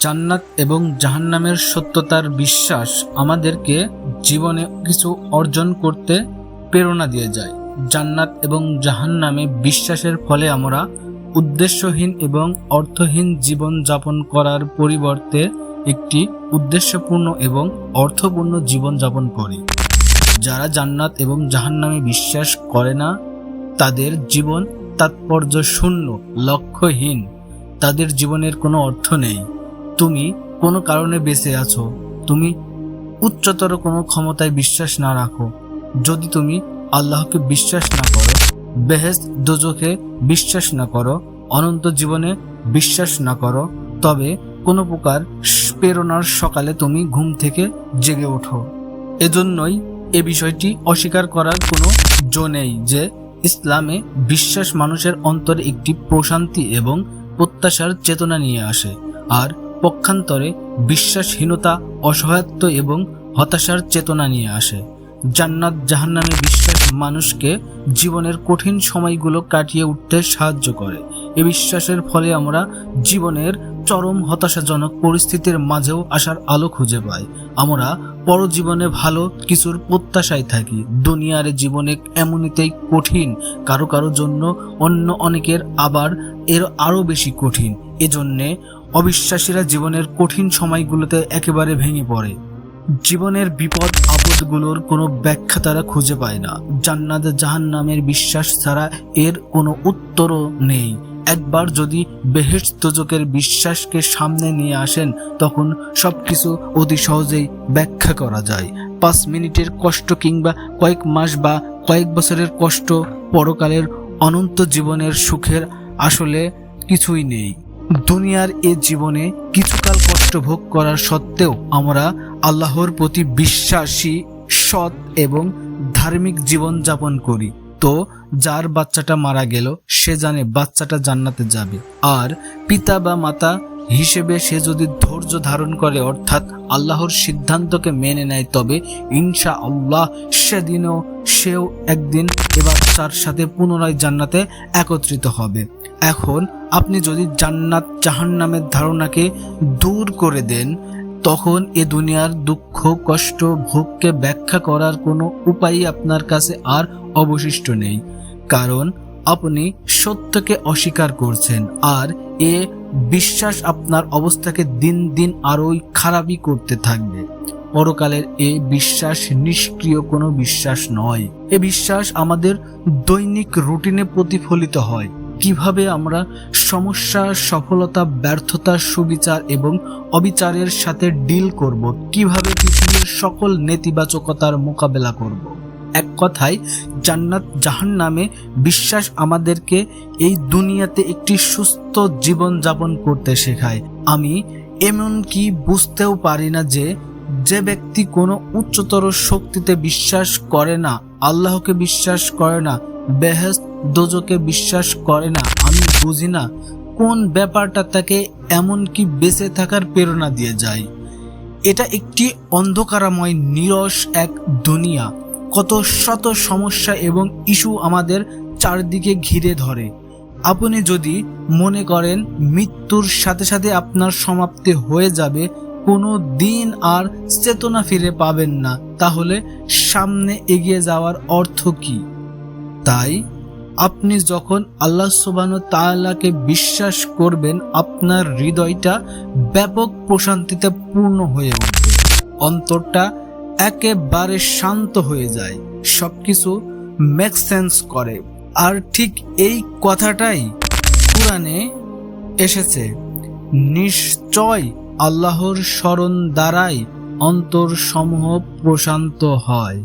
জান্নাত এবং জাহান্নামের সত্যতার বিশ্বাস আমাদেরকে জীবনে কিছু অর্জন করতে প্রেরণা দিয়ে যায়। জান্নাত এবং জাহান্নামে বিশ্বাসের ফলে আমরা উদ্দেশ্যহীন এবং অর্থহীন জীবন যাপন করার পরিবর্তে একটি উদ্দেশ্যপূর্ণ এবং অর্থপূর্ণ জীবন যাপন করি। যারা জান্নাত এবং জাহান্নামে বিশ্বাস করে না, তাদের জীবন তাৎপর্য শূন্য লক্ষ্যহীন। তাদের জীবনের কোনো অর্থ নেই। তুমি কোনো কারণে বেঁচে আছো। তুমি উচ্চতর কোনো ক্ষমতায় বিশ্বাস না রাখো। যদি তুমি আল্লাহকে বিশ্বাস না করো বেহেস্ত দোজখে বিশ্বাস না করো, অনন্ত জীবনে বিশ্বাস না করো, তবে কোনো প্রকার প্রেরণার সকালে তুমি ঘুম থেকে জেগে ওঠো। এজন্যই এ বিষয়টি অস্বীকার করার কোনো জো নেই যে ইসলামে বিশ্বাস মানুষের অন্তরে একটি প্রশান্তি এবং প্রত্যাশার চেতনা নিয়ে আসে। আর পক্ষান্তরে বিশ্বাসহীনতা, অসহায়ত্ব এবং হতাশার চেতনা নিয়ে আসে। জান্নাত জাহান্নামে বিশ্বাস মানুষকে জীবনের কঠিন সময়গুলো কাটিয়ে উঠতে সাহায্য করে। এ বিশ্বাসের ফলে আমরা জীবনের চরম হতাশাজনক পরিস্থিতির মাঝেও আসার আলো খুঁজে পাই। আমরা পরজীবনে ভালো কিছুর প্রত্যাশায় থাকি। দুনিয়ার জীবনে এমনিতেই কঠিন, কারও কারও জন্য অন্য অনেকের আবার এর আরও বেশি কঠিন। এজন্যে অবিশ্বাসীরা জীবনের কঠিন সময়গুলোতে একেবারে ভেঙে পড়ে। জীবনের বিপদ, আপদগুলোর কোনো ব্যাখ্যা তারা খুঁজে পায় না। জান্নাত জাহান্নামের বিশ্বাস ছাড়া এর কোনো উত্তরও নেই। একবার যদি বেহেস্ত তোজকের বিশ্বাসকে সামনে নিয়ে আসেন, তখন সবকিছু অতি সহজেই ব্যাখ্যা করা যায়। পাঁচ মিনিটের কষ্ট কিংবা কয়েক মাস বা কয়েক বছরের কষ্ট পরকালের অনন্ত জীবনের সুখের আসলে কিছুই নেই। দুনিয়ার এ জীবনে কিছুকাল কষ্ট ভোগ করার সত্ত্বেও আমরা আল্লাহর প্রতি বিশ্বাসী, সৎ এবং ধার্মিক জীবন যাপন করি। তো যার বাচ্চাটা মারা গেল, সে জানে বাচ্চাটা জান্নাতে যাবে। আর পিতা বা মাতা হিসেবে সে যদি ধৈর্য ধারণ করে, অর্থাৎ আল্লাহর সিদ্ধান্তকে মেনে নেয়, তবে ইনশা আল্লাহ সেদিনও সেও একদিন এ বাচ্চার সাথে পুনরায় জান্নাতে একত্রিত হবে। এখন আপনি যদি জান্নাত জাহান্নামের ধারণাকে দূর করে দেন, তখন এ দুনিয়ার দুঃখ, কষ্ট, ভোগকে ব্যাখ্যা করার কোনো উপায়ই আপনার কাছে আর অবশিষ্ট নেই। কারণ আপনি সত্যকে অস্বীকার করছেন, আর এ বিশ্বাস আপনার অবস্থাকে দিন দিন আরোই খারাপই করতে থাকবে। পরকালের এ বিশ্বাস নিষ্ক্রিয় কোনো বিশ্বাস নয়। এ বিশ্বাস আমাদের দৈনিক রুটিনে প্রতিফলিত হয়। কীভাবে আমরা সমস্যা, সফলতা, ব্যর্থতা, সুবিচার এবং অবিচারের সাথে ডিল করব? কীভাবে পৃথিবীর সকল নেতিবাচকতার মোকাবেলা করব? এক কথায়, জান্নাত জাহান নামে বিশ্বাস আমাদেরকে এই দুনিয়াতে একটি সুস্থ জীবন যাপন করতে শেখায়। আমি এমনকি বুঝতেও পারি না যে যে ব্যক্তি কোনো উচ্চতর শক্তিতে বিশ্বাস করে না, আল্লাহকে বিশ্বাস করে না বেহেস্ত দোজকে বিশ্বাস করে না, আমি বুঝি না কোন ব্যাপারটা তাকে এমনকি বেঁচে থাকার প্রেরণা দিয়ে যায়। এটা একটি অন্ধকারাময়, নিরস এক দুনিয়া। কত শত সমস্যা এবং ইস্যু আমাদের চারদিকে ঘিরে ধরে। আপনি যদি মনে করেন মৃত্যুর সাথে সাথে আপনার সমাপ্তি হয়ে যাবে, কোনো দিন আর চেতনা ফিরে পাবেন না। তাহলে সামনে এগিয়ে যাওয়ার অর্থ কি? তাই আপনি যখন আল্লাহ সুবান তাআলাকে বিশ্বাস করবেন, আপনার হৃদয়টা ব্যাপক প্রশান্তিতে পূর্ণ হয়ে উঠবে। অন্তরটা একেবারে শান্ত হয়ে যায়। সবকিছু মেক সেন্স করে। আর ঠিক এই কথাটাই কোরআনে এসেছে। নিশ্চয় আল্লাহর স্মরণ দ্বারাই অন্তর সমূহ প্রশান্ত হয়।